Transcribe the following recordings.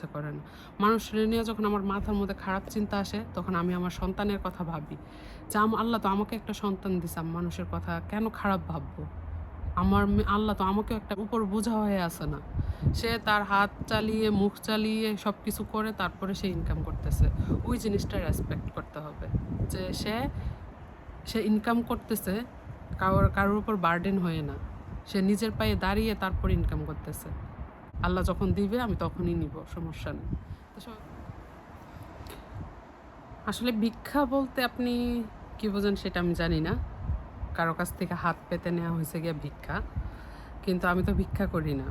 ইচ্ছে করে না। মানুষের নিয়ে যখন আমার মাথার মধ্যে খারাপ চিন্তা আসে, তখন আমি আমার সন্তানের কথা ভাবি। যে আল্লাহ তো আমাকে একটা সন্তান দিছে মানুষের কথা কেন খারাপ ভাববো? আমার আল্লাহ তো আমাকেও একটা উপর বোঝা হয়ে আছে না। সে তার হাত চালিয়ে, মুখ চালিয়ে সব কিছু করে তারপরে সে ইনকাম করতেছে। ওই জিনিসটা রেসপেক্ট করতে হবে। যে সে সে ইনকাম করতেছে কারোর কারোর উপর বার্ডেন হয়ে না। সে নিজের পায়ে দাঁড়িয়ে তারপর ইনকাম করতেছে। আল্লাহ যখন দিবে, আমি তখনই নিব, সমস্যা নেই। আসলে ভিক্ষা বলতে আপনি কি বোঝেন সেটা আমি জানি না। কারও কাছ থেকে হাত পেতে নেওয়া হয়েছে গিয়ে ভিক্ষা, কিন্তু আমি তো ভিক্ষা করি না।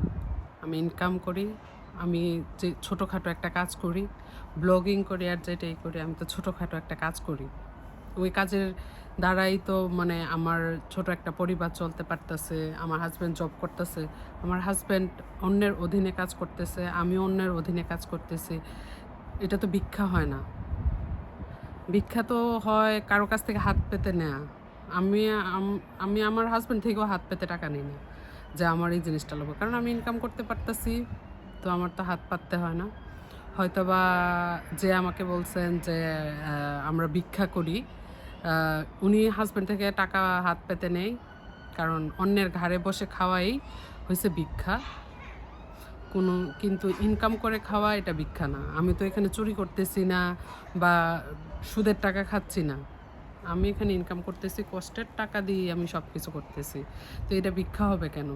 আমি ইনকাম করি, আমি যে ছোটোখাটো একটা কাজ করি ব্লগিং করি, আর যেটাই করি, আমি তো ছোটোখাটো একটা কাজ করি। ওই কাজের দ্বারাই তো মানে আমার ছোট একটা পরিবার চলতে পারতেছে, আমার হাজব্যান্ড জব করতেছে, আমার হাজব্যান্ড অন্যের অধীনে কাজ করতেছে আমি অন্যের অধীনে কাজ করতেছি। এটা তো ভিক্ষা হয় না। ভিক্ষা তো হয় কারও কাছ থেকে হাত পেতে নেয়া। আমি আমি আমার হাজব্যান্ড থেকেও হাত পেতে টাকা নিই না যে আমার এই জিনিসটা লোক কারণ আমি ইনকাম করতে পারতেছি, তো আমার তো হাত পাততে হয় না। হয়তোবা যে আমাকে বলছেন যে আমরা ভিক্ষা করি উনি হাজব্যান্ড থেকে টাকা হাত পেতে নেই, কারণ অন্যের ঘাড়ে বসে খাওয়াই হয়েছে ভিক্ষা। কোনো কিন্তু ইনকাম করে খাওয়া এটা ভিক্ষা না। আমি তো এখানে চুরি করতেছি না বা সুদের টাকা খাচ্ছি না। আমি এখানে ইনকাম করতেছি, কষ্টের টাকা দিয়ে আমি সব কিছু করতেছি। তো এটা ভিক্ষা হবে কেন?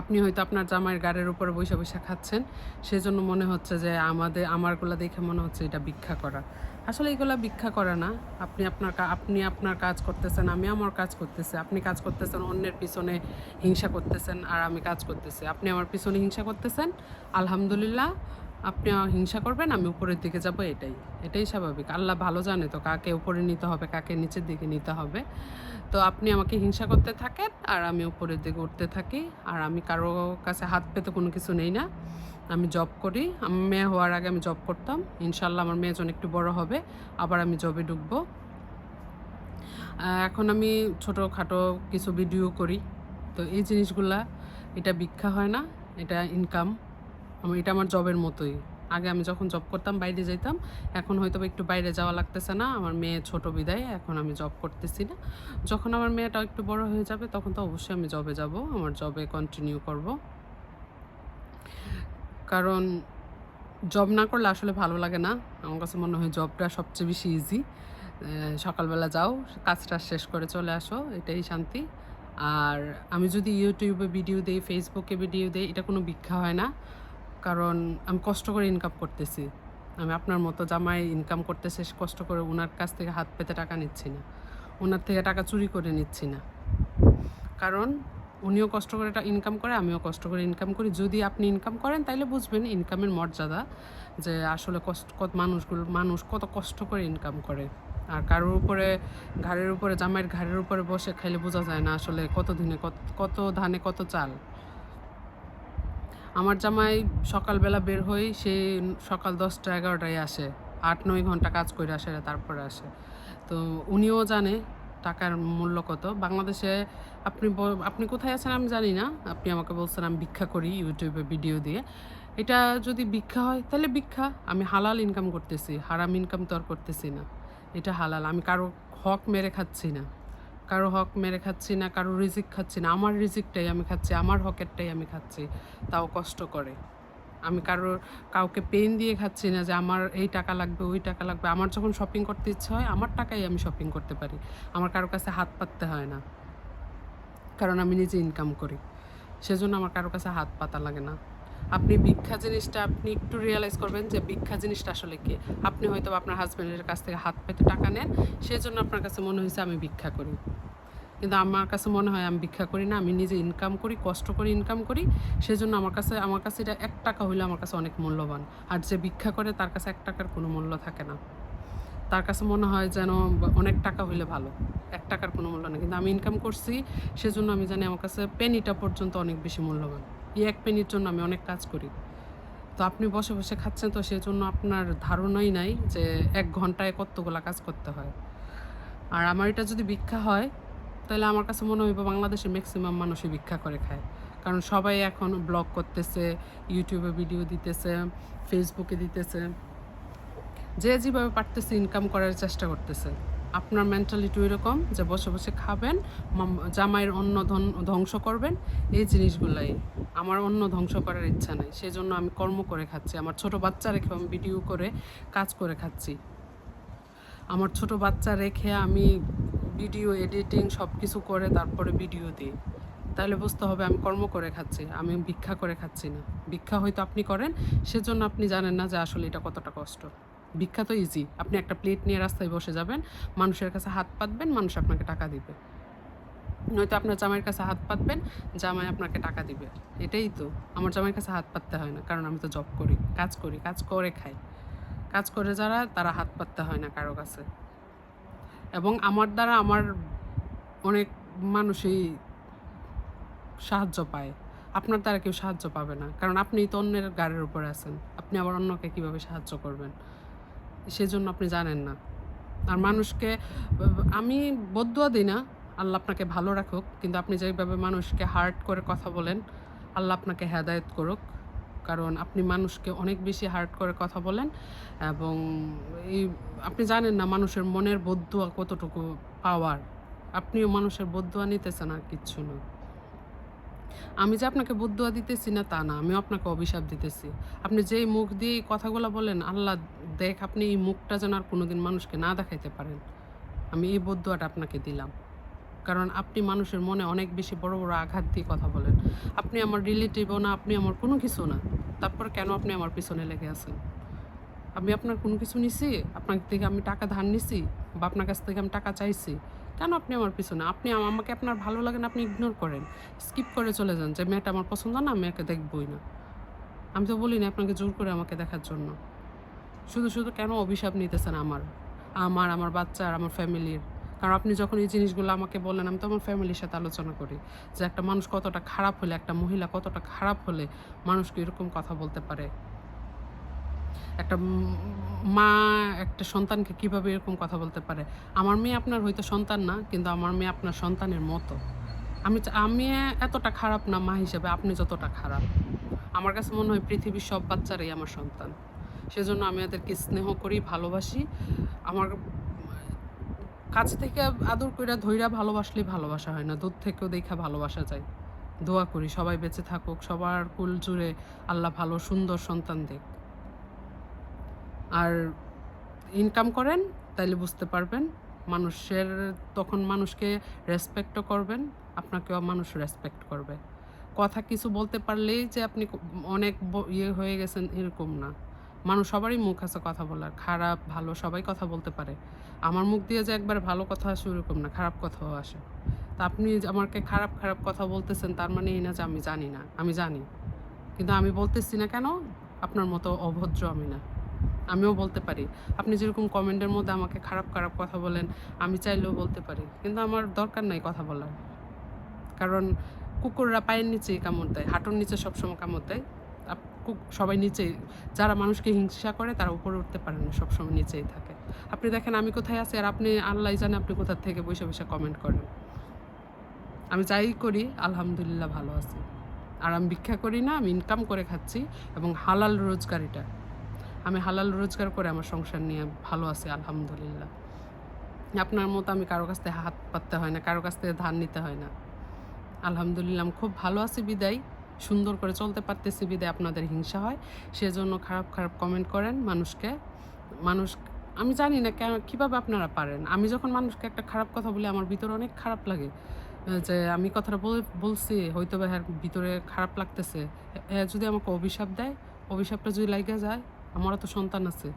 আপনি হয়তো আপনার জামাইয়ের গাড়ির উপরে বসে বসে খাচ্ছেন, সেজন্য মনে হচ্ছে যে আমাদের, আমারগুলো দেখে মনে হচ্ছে এটা ভিক্ষা করা। আসলে এগুলো ভিক্ষা করা না। আপনি আপনার আপনি আপনার কাজ করতেছেন, আমি আমার কাজ করতেছি। আপনি কাজ করতেছেন, অন্যের পিছনে হিংসা করতেছেন আর আমি কাজ করতেছি। আপনি আমার পিছনে হিংসা করতেছেন, আলহামদুলিল্লাহ। আপনি হিংসা করবেন, আমি উপরের দিকে যাব, এটাই। এটাই স্বাভাবিক। আল্লাহ ভালো জানে তো কাকে উপরে নিতে হবে, কাকে নিচের দিকে নিতে হবে। তো আপনি আমাকে হিংসা করতে থাকেন আর আমি উপরের দিকে উঠতে থাকি। আর আমি কারও কাছে হাত পেতে কোনো কিছু নেই না। আমি জব করি। আমি মেয়ে হওয়ার আগে আমি জব করতাম। ইনশাল্লাহ আমার মেয়ে যখন একটু বড় হবে, আবার আমি জবে ঢুকবো। এখন আমি ছোটোখাটো কিছু ভিডিও করি। তো এই জিনিসগুলা, এটা ভিক্ষা হয় না, এটা ইনকাম আমার এটা আমার জবের মতোই। আগে আমি যখন জব করতাম, বাইরে যেতাম এখন হয়তো একটু বাইরে যাওয়া লাগতেছে না। আমার মেয়ে ছোট বিদায়, এখন আমি জব করতেছি না। যখন আমার মেয়েটা একটু বড় হয়ে যাবে, তখন তো অবশ্যই আমি জবে যাব। আমার জবে কন্টিনিউ করব। কারণ জব না করলে আসলে ভালো লাগে না। আমার কাছে মনে হয় জবটা সবচেয়ে বেশি ইজি সকালবেলা যাও, কাজটা শেষ করে চলে আসো, এটাই শান্তি। আর আমি যদি ইউটিউবে ভিডিও দিই ফেসবুকে ভিডিও দিই, এটা কোনো ভিক্ষা হয় না। কারণ আমি কষ্ট করে ইনকাম করতেছি। আমি আপনার মতো জামাই ইনকাম করতেছে কষ্ট করে ওনার কাছ থেকে হাত পেতে টাকা নিচ্ছি না। ওনার থেকে টাকা চুরি করে নিচ্ছি না। কারণ উনিও কষ্ট করে এটা ইনকাম করে, আমিও কষ্ট করে ইনকাম করি। যদি আপনি ইনকাম করেন, তাইলে বুঝবেন ইনকামের মর্যাদা, যে আসলে কষ্ট, কত মানুষগুলো, মানুষ কত কষ্ট করে ইনকাম করে। আর কারোর উপরে, ঘাড়ের উপরে, জামাইয়ের ঘাড়ের উপরে বসে খাইলে বোঝা যায় না আসলে কত দিনে কত কত ধানে কত চাল। আমার জামাই সকালবেলা বের হই, সে সকাল দশটা, এগারোটায় আসে। আট, নয় ঘণ্টা কাজ করে আসে, তারপরে আসে। তো উনিও জানে টাকার মূল্য কত? বাংলাদেশে আপনি আপনি কোথায় আছেন আমি জানি না। আপনি আমাকে বলছেন আমি ভিক্ষা করি ইউটিউবে ভিডিও দিয়ে। এটা যদি ভিক্ষা হয়, তাহলে ভিক্ষা। আমি হালাল ইনকাম করতেছি, হারাম ইনকাম তো আর করতেছি না। এটা হালাল। আমি কারও হক মেরে খাচ্ছি না। কারও হক মেরে খাচ্ছি না, কারও রিজিক খাচ্ছি না। আমার রিজিকটাই আমি খাচ্ছি, আমার হকেরটাই আমি খাচ্ছি। তাও কষ্ট করে। আমি কারোর, কাউকে পেন দিয়ে খাচ্ছি না যে আমার এই টাকা লাগবে, ওই টাকা লাগবে। আমার যখন শপিং করতে ইচ্ছে হয়, আমার টাকাই আমি শপিং করতে পারি। আমার কারোর কাছে হাত পাততে হয় না। কারণ আমি নিজে ইনকাম করি। সেজন্য আমার কারও কাছে হাত পাতা লাগে না। আপনি ভিক্ষা জিনিসটা আপনি একটু রিয়েলাইজ করবেন যে ভিক্ষা জিনিসটা আসলে কি? আপনি হয়তো আপনার হাজব্যান্ডের কাছ থেকে হাত পেতে টাকা নেন, সেজন্য আপনার কাছে মনে হয়েছে আমি ভিক্ষা করি। কিন্তু আমার কাছে মনে হয় আমি ভিক্ষা করি না, আমি নিজে ইনকাম করি, কষ্ট করে ইনকাম করি, সেজন্য আমার কাছে আমার কাছে এটা এক টাকা হইলে আমার কাছে অনেক মূল্যবান। আর যে ভিক্ষা করে তার কাছে এক টাকার কোনো মূল্য থাকে না। তার কাছে মনে হয় যেন অনেক টাকা হইলে ভালো, এক টাকার কোনো মূল্য নেই। কিন্তু আমি ইনকাম করছি, সেজন্য আমি জানি আমার কাছে পেনিটা পর্যন্ত অনেক বেশি মূল্যবান। এই এক পেনির জন্য আমি অনেক কাজ করি। তো আপনি বসে বসে খাচ্ছেন, তো সেজন্য আপনার ধারণাই নাই যে এক ঘন্টায় কতগুলা কাজ করতে হয়। আর আমার এটা যদি ভিক্ষা হয় তাহলে আমার কাছে মনে হইব বাংলাদেশে ম্যাক্সিমাম মানুষই ভিক্ষা করে খায়। কারণ সবাই এখন ব্লগ করতেছে ইউটিউবে ভিডিও দিতেছে ফেসবুকে দিতেছে। যে যেভাবে পারতেছে ইনকাম করার চেষ্টা করতেছে। আপনার মেন্টালিটি এরকম যে বসে বসে খাবেন জামাইয়ের অন্ন ধ্বংস করবেন, এই জিনিসগুলাই। আমার অন্য ধ্বংস করার ইচ্ছা নেই সেই জন্য আমি কর্ম করে খাচ্ছি। আমার ছোট বাচ্চা রেখে আমি ভিডিও করে, কাজ করে খাচ্ছি। আমার ছোট বাচ্চা রেখে আমি ভিডিও, এডিটিং সব কিছু করে তারপরে ভিডিও দিই। তাহলে বুঝতে হবে আমি কর্ম করে খাচ্ছি, আমি ভিক্ষা করে খাচ্ছি না। ভিক্ষা হয়তো আপনি করেন, সেজন্য আপনি জানেন না যে আসলে এটা কতটা কষ্ট। ভিক্ষা তো ইজি আপনি একটা প্লেট নিয়ে রাস্তায় বসে যাবেন, মানুষের কাছে হাত পাতবেন, মানুষ আপনাকে টাকা দিবে। নয়তো আপনার জামাইয়ের কাছে হাত পাতবেন, জামাই আপনাকে টাকা দিবে। এটাই তো, আমার জামাইয়ের কাছে হাত পাততে হয় না, কারণ আমি তো জব করি, কাজ করি, কাজ করে খাই। কাজ করে যারা, তারা হাত পাততে হয় না কারও কাছে। এবং আমার দ্বারা আমার অনেক মানুষই সাহায্য পায়। আপনার দ্বারা কেউ সাহায্য পাবে না। কারণ আপনি তো অন্যের গাড়ির উপরে আছেন। আপনি আবার অন্যকে কীভাবে সাহায্য করবেন? সেজন্য আপনি জানেন না। আর মানুষকে, আমি বদুয়া দিই না, আল্লাহ আপনাকে ভালো রাখুক। কিন্তু আপনি যেভাবে মানুষকে হার্ট করে কথা বলেন, আল্লাহ আপনাকে হেদায়েত করুক। কারণ আপনি মানুষকে অনেক বেশি হার্ট করে কথা বলেন এবং এই, আপনি জানেন না মানুষের মনের বদুয়া কতটুকু পাওয়ার আপনিও মানুষের বদুয়া নিতেছেন আর কিচ্ছু না। আমি যে আপনাকে বদুয়া দিতেছি না তা না, আমিও আপনাকে অভিশাপ দিতেছি। আপনি যেই মুখ দিয়ে এই কথাগুলো বলেন, আল্লাহ দেখ আপনি এই মুখটা যেন আর কোনোদিন মানুষকে না দেখাইতে পারেন। আমি এই বদুয়াটা আপনাকে দিলাম। কারণ আপনি মানুষের মনে অনেক বেশি বড় বড় আঘাত দিয়ে কথা বলেন। আপনি আমার রিলেটিভও না, আপনি আমার কোনো কিছু না। তারপর কেন আপনি আমার পিছনে লেগে আছেন? আমি আপনার কোনো কিছু নিছি? আপনার থেকে আমি টাকা ধার নিছি? বা আপনার কাছ থেকে আমি টাকা চাইছি? কেন আপনি আমার পিছনে? আপনি আমাকে আপনার ভালো লাগে না, আপনি ইগনোর করেন। স্কিপ করে চলে যান যে মেয়েটা আমার পছন্দ না, আমি একে দেখবই না। আমি তো বলি না আপনাকে জোর করে আমাকে দেখার জন্য। শুধু শুধু কেন অভিশাপ নিতেছেন আমার? আমার আমার বাচ্চার, আমার ফ্যামিলির কারণ আপনি যখন এই জিনিসগুলো আমাকে বললেন, আমি তো আমার ফ্যামিলির সাথে আলোচনা করি যে একটা মানুষ কতটা খারাপ হলে, একটা মহিলা কতটা খারাপ হলে মানুষকে এরকম কথা বলতে পারে? একটা মা একটা সন্তানকে কীভাবে এরকম কথা বলতে পারে? আমার মেয়ে আপনার হয়তো সন্তান না, কিন্তু আমার মেয়ে আপনার সন্তানের মতো। আমি আমি এতটা খারাপ না মা হিসেবে, আপনি যতটা খারাপ। আমার কাছে মনে হয় পৃথিবীর সব বাচ্চারাই আমার সন্তান। সেজন্য আমি এদেরকে স্নেহ করি, ভালোবাসি। আমার কাছ থেকে আদর কইরা ধইরা ভালোবাসলেই ভালোবাসা হয় না। দূর থেকেও দেখা ভালোবাসা যায়। দোয়া করি সবাই বেঁচে থাকুক, সবার কুল জুড়ে আল্লাহ ভালো, সুন্দর সন্তান দেখ আর ইনকাম করেন, তাইলে বুঝতে পারবেন, মানুষের, তখন মানুষকে রেসপেক্টও করবেন, আপনাকেও মানুষ রেসপেক্ট করবে। কথা কিছু বলতে পারলেই যে আপনি অনেক ইয়ে হয়ে গেছেন এরকম না। মানুষ সবারই মুখ আছে কথা বলার, খারাপ, ভালো সবাই কথা বলতে পারে। আমার মুখ দিয়ে যে একবার ভালো কথা আসে ওরকম না, খারাপ কথাও আসে। তা আপনি আমাকে খারাপ খারাপ কথা বলতেছেন তার মানে এই না যে আমি জানি না, আমি জানি। কিন্তু আমি বলতেছি না কেন? আপনার মতো অভদ্র আমি না। আমিও বলতে পারি। আপনি যেরকম কমেন্টের মধ্যে আমাকে খারাপ খারাপ কথা বলেন, আমি চাইলেও বলতে পারি। কিন্তু আমার দরকার নাই কথা বলার। কারণ কুকুররা পায়ের নিচেই কামড় দেয়, হাঁটুর নিচে সবসময় কামড় দেয়। সবাই নিচে যারা মানুষকে হিংসা করে তারা উপরে উঠতে পারে না, সবসময় নিচেই থাকে। আপনি দেখেন আমি কোথায় আছি আর আপনি, আল্লাহ জানে আপনি কোথা থেকে বসে বসে কমেন্ট করেন। আমি যাই করি, আলহামদুলিল্লাহ ভালো আছি। আর আমি ভিক্ষা করি না, আমি ইনকাম করে খাচ্ছি এবং হালাল রোজগারিটা। আমি হালাল রোজগার করে আমার সংসার নিয়ে ভালো আছি, আলহামদুলিল্লাহ। আপনার মতো আমি কারও কাছ থেকে হাত পাততে হয় না, কারও কাছ থেকে ধান নিতে হয় না। আলহামদুলিল্লাহ, আমি খুব ভালো আছি, বিদায়। সুন্দর করে চলতে পারতেছি বিদায় আপনাদের হিংসা হয়। সেজন্য খারাপ খারাপ কমেন্ট করেন মানুষকে। মানুষ, আমি জানি না কেন, কীভাবে আপনারা পারেন? আমি যখন মানুষকে একটা খারাপ কথা বলি, আমার ভিতরে অনেক খারাপ লাগে। যে আমি কথাটা বল, বলছি হয়তো বা হ্যাঁ ভিতরে খারাপ লাগতেছে। যদি আমাকে অভিশাপ দেয়, অভিশাপটা যদি লাগে যায় আমারও তো সন্তান আছে।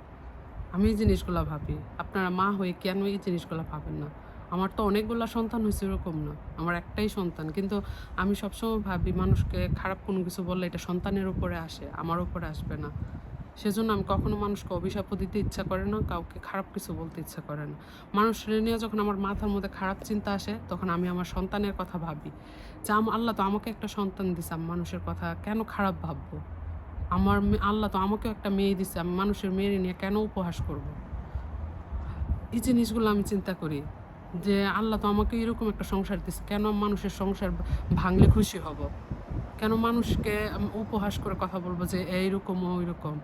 আমি এই জিনিসগুলো ভাবি। আপনারা মা হয়ে কেন এই জিনিসগুলো ভাবেন না? আমার তো অনেকগুলো সন্তান হয়েছে এরকম না। আমার একটাই সন্তান। কিন্তু আমি সবসময় ভাবি, মানুষকে খারাপ কোনো কিছু বললে এটা সন্তানের উপরে আসে, আমার উপরে আসবে না। সেজন্য আমি কখনো মানুষকে অভিশাপও দিতে ইচ্ছা করে না, কাউকে খারাপ কিছু বলতে ইচ্ছা করে না। মানুষের নিয়ে যখন আমার মাথার মধ্যে খারাপ চিন্তা আসে, তখন আমি আমার সন্তানের কথা ভাবি। যে আম- আল্লাহ তো আমাকে একটা সন্তান দিছে, আমি মানুষের কথা কেন খারাপ ভাববো? আমার আল্লাহ তো আমাকেও একটা মেয়ে দিছে, আমি মানুষের মেয়ে নিয়ে কেন উপহাস করব? এই জিনিসগুলো আমি চিন্তা করি। যে আল্লাহ তো আমাকে এরকম একটা সংসার দিছে, কেন মানুষের সংসার ভাঙলে খুশি হব? কেন মানুষকে উপহাস করে কথা বলব যে এইরকম ওই রকম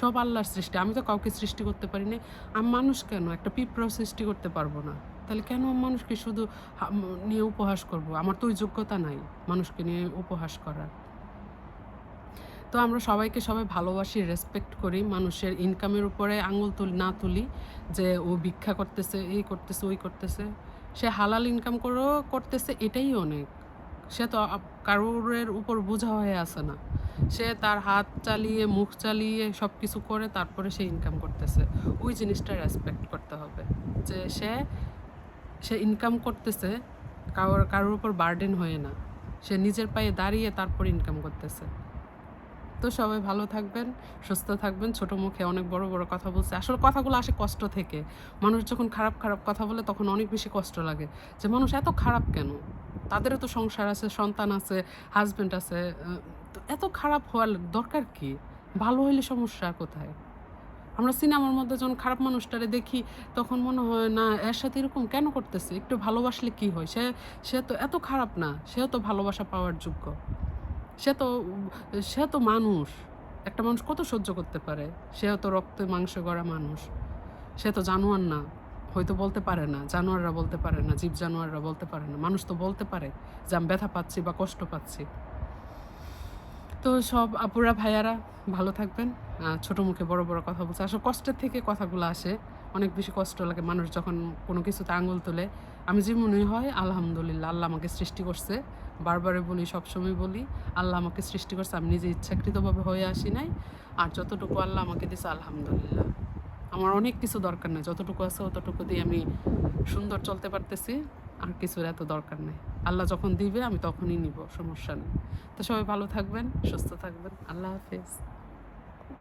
সব আল্লাহর সৃষ্টি, আমি তো কাউকে সৃষ্টি করতে পারি না আমি মানুষ কেন? একটা পিঁপড়াও সৃষ্টি করতে পারব না। তাহলে কেন মানুষকে শুধু নিয়ে উপহাস করব? আমার তো ওই যোগ্যতা নাই মানুষকে নিয়ে উপহাস করার। তো আমরা সবাইকে সবাই ভালোবাসি রেসপেক্ট করি, মানুষের ইনকামের উপরে আঙুল তুলি, না তুলি যে ও ভিক্ষা করতেছে, এই করতেছে, ওই করতেছে। সে হালাল ইনকাম করেও করতেছে, এটাই অনেক। সে তো কারোরের উপর বোঝা হয়ে আসে না। সে তার হাত চালিয়ে, মুখ চালিয়ে সব কিছু করে তারপরে সে ইনকাম করতেছে। ওই জিনিসটা রেসপেক্ট করতে হবে যে সে সে ইনকাম করতেছে কারোর কারোর উপর বার্ডেন হয়ে না। সে নিজের পায়ে দাঁড়িয়ে তারপর ইনকাম করতেছে। তো সবাই ভালো থাকবেন, সুস্থ থাকবেন। ছোট মুখে অনেক বড় বড় কথা বলছে। আসলে কথাগুলো আসে কষ্ট থেকে। মানুষ যখন খারাপ খারাপ কথা বলে তখন অনেক বেশি কষ্ট লাগে। যে মানুষ এত খারাপ কেন? তাদেরও তো সংসার আছে, সন্তান আছে হাজবেন্ড আছে এত খারাপ হওয়ার দরকার কি? ভালো হইলে সমস্যা কোথায়? আমরা সিনেমার মধ্যে যখন খারাপ মানুষটারে দেখি তখন মনে হয়, না, এর সাথে এরকম কেন করতেছে? একটু ভালোবাসলে কি হয়? সে সে তো এত খারাপ না। সেও তো ভালোবাসা পাওয়ার যোগ্য। সে তো সে তো মানুষ। একটা মানুষ কত সহ্য করতে পারে? সে তো রক্তে মাংসে গড়া মানুষ। সে তো জানোয়ার না, হয়তো বলতে পারে না, জানোয়াররা বলতে পারে না, জীব জানোয়াররা বলতে পারে না। মানুষ তো বলতে পারে যে আমি ব্যথা পাচ্ছি বা কষ্ট পাচ্ছি। তো সব আপুরা, ভাইয়ারা, ভালো থাকবেন। ছোট মুখে বড় বড় কথা বলছে। আসলে কষ্টের থেকে কথাগুলো আসে। অনেক বেশি কষ্ট লাগে মানুষ যখন কোনো কিছুতে আঙুল তোলে। আমি যে মনে হয়, আলহামদুলিল্লাহ, আল্লাহ আমাকে সৃষ্টি করছে। বারবারে বলি, সবসময় বলি, আল্লাহ আমাকে সৃষ্টি করছে। আমি নিজে ইচ্ছাকৃতভাবে হয়ে আসি নাই। আর যতটুকু আল্লাহ আমাকে দিছে, আলহামদুলিল্লাহ। আমার অনেক কিছু দরকার নেই। যতটুকু আছে, অতটুকু দিয়ে আমি সুন্দর চলতে পারতেছি। আর কিছুর এত দরকার নেই। আল্লাহ যখন দিবে, আমি তখনই নিব, সমস্যা নেই। তো সবাই ভালো থাকবেন, সুস্থ থাকবেন। আল্লাহ হাফেজ।